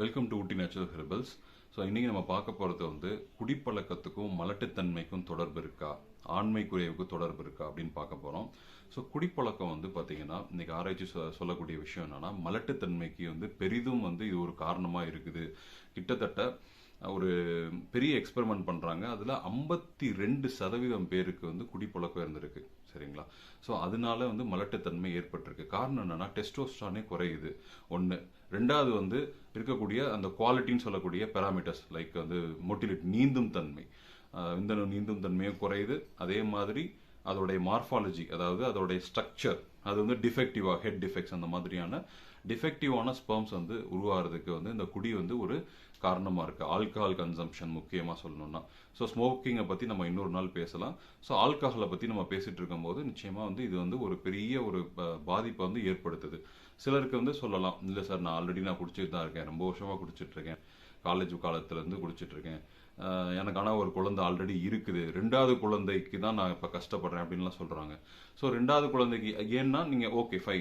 Welcome to Ooty natural herbals so இன்றைக்கி நம்ம பார்க்க போகிறது வந்து குடிப்பழக்கத்துக்கும் மலட்டுத்தன்மைக்கும் தொடர்பு இருக்கா? ஆண்மை குறைவுக்கு தொடர்பு இருக்கா? அப்படின்னு பார்க்க போகிறோம் ஸோ குடிப்பழக்கம் வந்து பார்த்தீங்கன்னா இன்றைக்கி ஆராய்ச்சி சொல்லக்கூடிய விஷயம் என்னென்னா மலட்டுத்தன்மைக்கு வந்து பெரிதும் வந்து இது ஒரு காரணமாக இருக்குது. கிட்டத்தட்ட ஒரு பெரிய எக்ஸ்பெரிமெண்ட் பண்ணுறாங்க அதில் ஐம்பத்தி ரெண்டு சதவீதம் பேருக்கு வந்து குடிப்பழக்கம் இருந்திருக்கு. சரிங்களா? ஸோ அதனால வந்து மலட்டுத்தன்மை ஏற்பட்டிருக்கு. காரணம் என்னென்னா டெஸ்டோஸ்டானே குறையுது. ஒன்று ரெண்டாவது வந்து இருக்கக்கூடிய அந்த குவாலிட்டின்னு சொல்லக்கூடிய பேராமீட்டர்ஸ் லைக் வந்து மொட்டிலிட் நீந்தும் தன்மை. ஆஹ் விந்தணு நீந்தும் தன்மையும் குறையுது. அதே மாதிரி அதோடைய மார்ஃபாலஜி அதாவது அதோடைய ஸ்ட்ரக்சர் அது வந்து டிஃபெக்டிவா ஹெட் டிஃபெக்ட்ஸ் அந்த மாதிரியான டிஃபெக்டிவான ஸ்பெர்ம்ஸ் வந்து உருவாகிறதுக்கு வந்து இந்த குடி வந்து ஒரு காரணமாக இருக்குது ஆல்கஹால் கன்சம்ஷன் முக்கியமாக சொல்லணும்னா. ஸோ ஸ்மோக்கிங்கை பற்றி நம்ம இன்னொரு நாள் பேசலாம். ஸோ ஆல்கஹாலை பற்றி நம்ம பேசிகிட்டு இருக்கும்போது நிச்சயமாக வந்து இது வந்து ஒரு பெரிய ஒரு ப- பாதிப்பை வந்து ஏற்படுத்துது. சிலருக்கு வந்து சொல்லலாம் இல்லை சார் நான் ஆல்ரெடி நான் குடிச்சிட்டு தான் இருக்கேன். ரொம்ப வருஷமாக குடிச்சிட்டு இருக்கேன். காலேஜ் காலத்துலேருந்து குடிச்சிட்டு இருக்கேன். எனக்கான எனக்கு ஆனால் ஒரு குழந்தை ஆல்ரெடி இருக்குது. ரெண்டாவது குழந்தைக்கு தான் நான் இப்போ கஷ்டப்படுறேன் அப்படின்லாம் சொல்கிறாங்க ஸோ ரெண்டாவது குழந்தைக்கு ஏன்னா நீங்கள் ஓகே ஃபை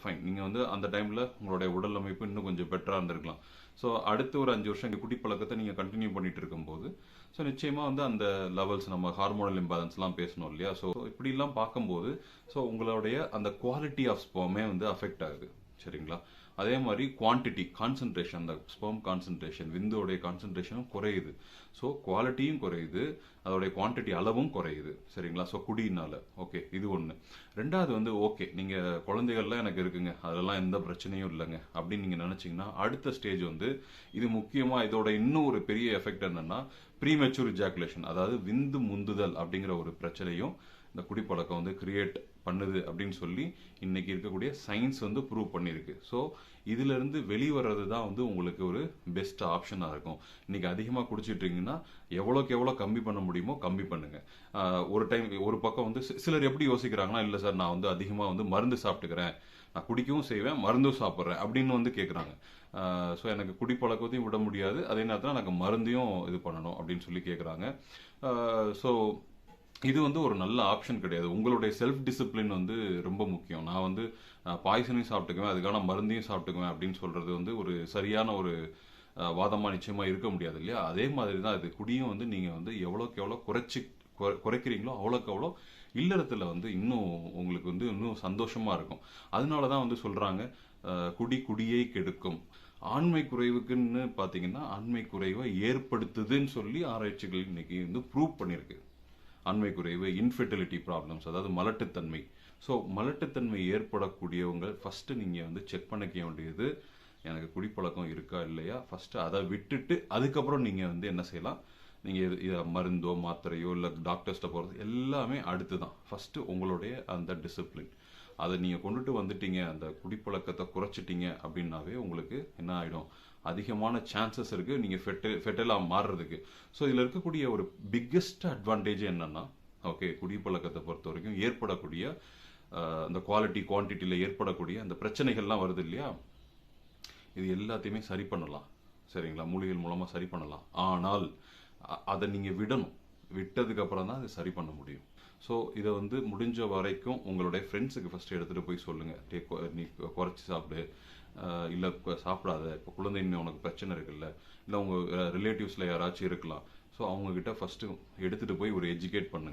ஃபைன் நீங்கள் வந்து அந்த டைமில் உங்களுடைய உடல் அமைப்பு இன்னும் கொஞ்சம் பெட்டராக இருந்திருக்கலாம். ஸோ அடுத்து ஒரு அஞ்சு வருஷம் இங்கே குடிப்பழக்கத்தை நீங்கள் கண்டினியூ பண்ணிட்டு இருக்கும்போது ஸோ நிச்சயமாக வந்து அந்த லெவல்ஸ் நம்ம ஹார்மோனல் இம்பேலன்ஸ்லாம் பேசணும் இல்லையா? ஸோ இப்படிலாம் பார்க்கும்போது ஸோ உங்களுடைய அந்த குவாலிட்டி ஆஃப் ஸ்போமே வந்து அஃபெக்ட் ஆகுது. சரிங்களா? அதே மாதிரி குவான்டிட்டி கான்சன்ட்ரேஷன் அந்த ஸ்பெர்ம் கான்சன்ட்ரேஷன் விந்துவோடைய கான்சன்ட்ரேஷனும் குறையுது. ஸோ குவாலிட்டியும் குறையுது. அதோடைய குவான்டிட்டி அளவும் குறையுது. சரிங்களா? ஸோ குடியினால. ஓகே இது ஒன்று ரெண்டாவது வந்து ஓகே நீங்கள் குழந்தைகள்லாம் எனக்கு இருக்குங்க. அதெல்லாம் எந்த பிரச்சனையும் இல்லைங்க. அப்படின்னு நீங்கள் நினச்சிங்கன்னா அடுத்த ஸ்டேஜ் வந்து இது முக்கியமாக இதோட இன்னும் ஒரு பெரிய எஃபெக்ட் என்னன்னா ப்ரீமெச்சூர் ஜாக்குலேஷன் அதாவது விந்து முந்துதல் அப்படிங்கிற ஒரு பிரச்சனையும் இந்த குடிப்பழக்கம் வந்து கிரியேட் பண்ணுது அப்படின்னு சொல்லி இன்னைக்கு இருக்கக்கூடிய சயின்ஸ் வந்து ப்ரூவ் பண்ணியிருக்கு. ஸோ இதுலேருந்து வெளிவரது தான் வந்து உங்களுக்கு ஒரு பெஸ்ட் ஆப்ஷனாக இருக்கும். இன்னைக்கு அதிகமாக குடிச்சிட்டு எவ்வளோக்கு எவ்வளோ கம்மி பண்ண முடியுமோ கம்மி பண்ணுங்க. ஒரு டைம் ஒரு பக்கம் வந்து சிலர் எப்படி யோசிக்கிறாங்கன்னா இல்லை சார் நான் வந்து அதிகமாக வந்து மருந்து சாப்பிட்டுக்கிறேன். நான் குடிக்கவும் செய்வேன் மருந்தும் சாப்பிட்றேன் அப்படின்னு வந்து கேட்குறாங்க ஸோ எனக்கு குடிப்பழக்கத்தையும் விட முடியாது. அதே நேரத்தில் எனக்கு மருந்தையும் இது பண்ணணும் அப்படின்னு சொல்லி கேட்குறாங்க ஸோ இது வந்து ஒரு நல்ல ஆப்ஷன் கிடையாது. உங்களுடைய செல்ஃப் டிசிப்ளின் வந்து ரொம்ப முக்கியம். நான் வந்து பாய்சனையும் சாப்பிட்டுக்குவேன் அதுக்கான மருந்தையும் சாப்பிட்டுக்குவேன் அப்படின்னு சொல்றது வந்து ஒரு சரியான ஒரு வாதமாக நிச்சயமாக இருக்க முடியாது இல்லையா? அதே மாதிரி தான் இது குடியும் வந்து நீங்கள் வந்து எவ்வளோக்கு எவ்வளோ குறைச்சி குறைக்கிறீங்களோ அவ்வளோக்கு அவ்வளோ இல்லறத்தில் வந்து இன்னும் உங்களுக்கு வந்து இன்னும் சந்தோஷமாக இருக்கும். அதனால தான் வந்து சொல்கிறாங்க குடி குடியை கெடுக்கும். ஆண்மை குறைவுக்குன்னு பார்த்தீங்கன்னா ஆண்மை குறைவை ஏற்படுத்துதுன்னு சொல்லி ஆராய்ச்சிகள் இன்னைக்கு வந்து ப்ரூவ் பண்ணியிருக்கு ஆண்மை குறைவு இன்ஃபெர்டிலிட்டி ப்ராப்ளம்ஸ் அதாவது மலட்டுத்தன்மை. ஸோ மலட்டுத்தன்மை ஏற்படக்கூடியவங்க ஃபஸ்ட்டு நீங்க வந்து செக் பண்ணிக்க வேண்டியது எனக்கு குடிப்பழக்கம் இருக்கா இல்லையா? ஃபஸ்ட்டு அதை விட்டுட்டு அதுக்கப்புறம் நீங்க வந்து என்ன செய்யலாம்? நீங்கள் இது- மருந்தோ மாத்திரையோ இல்லை டாக்டர்ஸ்ட்ட போகிறது எல்லாமே அடுத்து தான் ஃபஸ்ட்டு உங்களுடைய அந்த டிசிப்ளின் அதை நீங்கள் கொண்டுட்டு வந்துட்டீங்க அந்த குடிப்பழக்கத்தை குறைச்சிட்டீங்க அப்படின்னாவே உங்களுக்கு என்ன ஆகிடும் அதிகமான சான்சஸ் இருக்குது நீங்கள் ஃபெட்டில் ஃபெட்டலாக மாறுறதுக்கு. ஸோ இதில் இருக்கக்கூடிய ஒரு பிக்கெஸ்ட் அட்வான்டேஜ் என்னன்னா ஓகே குடிப்பழக்கத்தை பொறுத்த வரைக்கும் ஏற்படக்கூடிய அந்த குவாலிட்டி குவான்டிட்டியில் ஏற்படக்கூடிய அந்த பிரச்சனைகள்லாம் வருது இல்லையா? இது எல்லாத்தையுமே சரி பண்ணலாம். சரிங்களா? மூலிகைகள் மூலமாக சரி பண்ணலாம். ஆனால் அதை நீங்கள் விடணும். விட்டதுக்கப்புறம் தான் அதை சரி பண்ண முடியும். ஸோ இதை வந்து முடிஞ்ச வரைக்கும் உங்களுடைய ஃப்ரெண்ட்ஸுக்கு ஃபஸ்ட்டு எடுத்துகிட்டு போய் சொல்லுங்கள் டே நீ குறைச்சி சாப்பிடு. இல்லை சாப்பிடாத. இப்போ குழந்தைங்க உனக்கு பிரச்சனை இருக்குல்ல. இல்லை உங்கள் ரிலேட்டிவ்ஸில் யாராச்சும் இருக்கலாம். ஸோ அவங்கக்கிட்ட ஃபஸ்ட்டு எடுத்துகிட்டு போய் ஒரு எஜுகேட் பண்ணுங்கள்